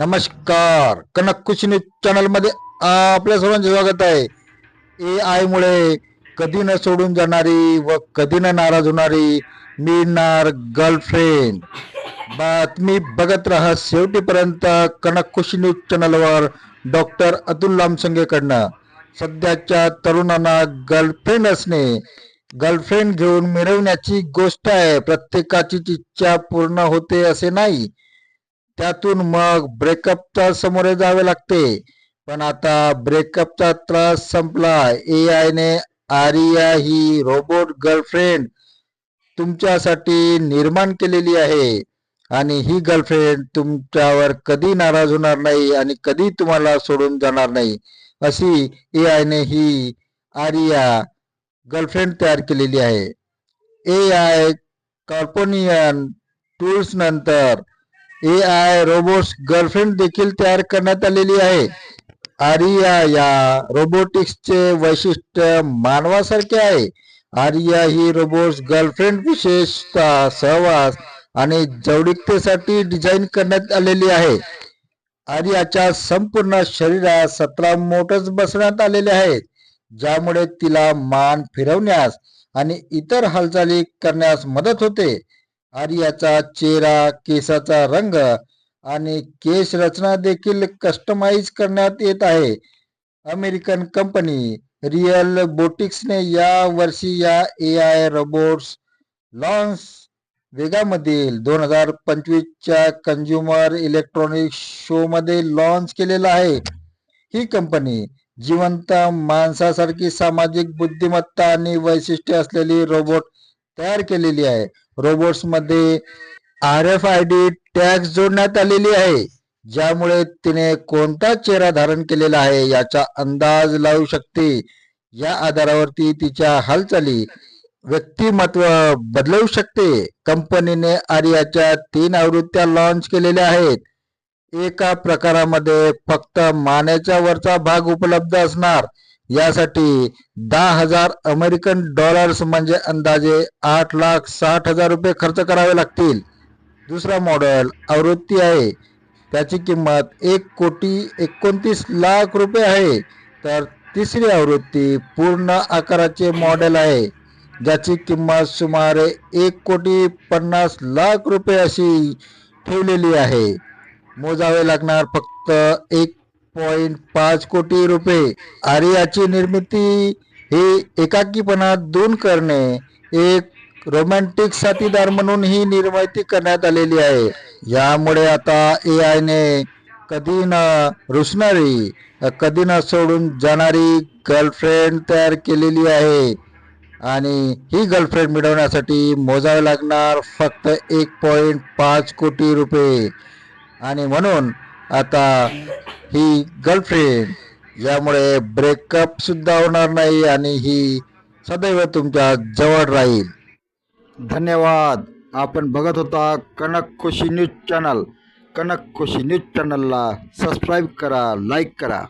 नमस्कार. कनक कुश न्यूज चॅनलमध्ये आपल्या सर्वांचे स्वागत आहे. ए आय मुळे कधी न सोडून जाणारी व कधी न नाराज होणारी मिळणार गर्लफ्रेंड. बातमी बघत राहा शेवटीपर्यंत कनक कुश न्यूज चॅनलवर डॉक्टर अतुल लामसंगेकडनं. सध्याच्या तरुणांना गर्लफ्रेंड असणे गर्लफ्रेंड घेऊन मिळवण्याची गोष्ट आहे. प्रत्येकाची इच्छा पूर्ण होते असे नाही. त्यातून मग ब्रेकअपचा समोरे जावे लागते. पण आता ब्रेकअपचा त्रास संपला. ए आयने आरिया ही रोबोट गर्लफ्रेंड तुमच्यासाठी निर्माण केलेली आहे. आणि ही गर्लफ्रेंड तुमच्यावर कधी नाराज होणार नाही आणि कधी तुम्हाला सोडून जाणार नाही अशी ए आयने ही आरिया गर्लफ्रेंड तयार केलेली आहे. ए आय कॉर्पोनियन टूल्स नंतर ए आय रोबोट्स गर्लफ्रेंड देखील तयार करण्यात आलेली आहे. आरिया या रोबोटिक्सचे वैशिष्ट्य मानवासारखे आहे. आरिया ही रोबोट्स गर्लफ्रेंड विशेषतः सहवास आणि जवळीकतेसाठी डिझाईन करण्यात आलेली आहे. आर्याच्या संपूर्ण शरीरात सतरा मोटर्स बसवण्यात आलेले आहेत ज्यामुळे तिला मान फिरवण्यास आणि इतर हालचाली करण्यास मदत होते. आर्याचा चेहरा केसाचा रंग आणि केस रचना देखील कस्टमाइज करण्यात येत आहे. अमेरिकन कंपनी रिअल बोटिक्सने या वर्षी या ए आय रोबोट्स लॉन्स वेगामधील दोन हजार पंचवीसच्या कंझ्युमर इलेक्ट्रॉनिक्स शो मध्ये लॉन्च केलेला आहे. ही कंपनी जिवंत माणसासारखी सामाजिक बुद्धिमत्ता आणि वैशिष्ट्ये असलेली रोबोट तयार केलेली आहे. रोबोट्समध्ये R F I D tag जोडण्यात आलेली आहे ज्यामुळे तिने कोणता चेहरा धारण केलेला आहे याचा अंदाज लावू शकते. या आधारावरती तिच्या हालचाली व्यक्तिमत्व बदलवू शकते. कंपनीने आर्याच्या तीन आवृत्त्या लॉन्च केलेल्या आहेत. एका प्रकारामध्ये फक्त मानेचा वरचा भाग उपलब्ध असणार. यासाठी दहा हजार अमेरिकन डॉलर्स म्हणजे अंदाजे आठ लाख साठ हजार रुपये खर्च करावे लागतील. दुसरा मॉडेल आवृत्ती आहे. त्याची किंमत एक कोटी एकोणतीस लाख रुपये आहे. तर तिसरी आवृत्ती पूर्ण आकाराचे मॉडेल आहे. ज्याची किंमत सुमारे एक कोटी पन्नास लाख रुपये अशी ठेवलेली आहे. मोजावे लागणार फक्त एक पॉइंट पाच कोटी रुपये. आर्याची निर्मिती ही एकाकीपणा दूर करणे एक रोमॅन्टिक साथीदार म्हणून ही निर्मिती करण्यात आलेली आहे. यामुळे आता ए आयने कधी न रुसणारी कधी न सोडून जाणारी गर्लफ्रेंड तयार केलेली आहे. आणि ही गर्लफ्रेंड मिळवण्यासाठी मोजावे लागणार फक्त एक पॉइंट पाच कोटी रुपये. आणि म्हणून आता ही गर्लफ्रेंड यामुळे ब्रेकअप सुद्धा होणार नाही आणि ही सदैव तुमच्या जवळ राहील. धन्यवाद. आपण बघत होता Kanak Khushi news channel Kanak Khushi news चॅनलला सबस्क्राईब करा लाईक करा.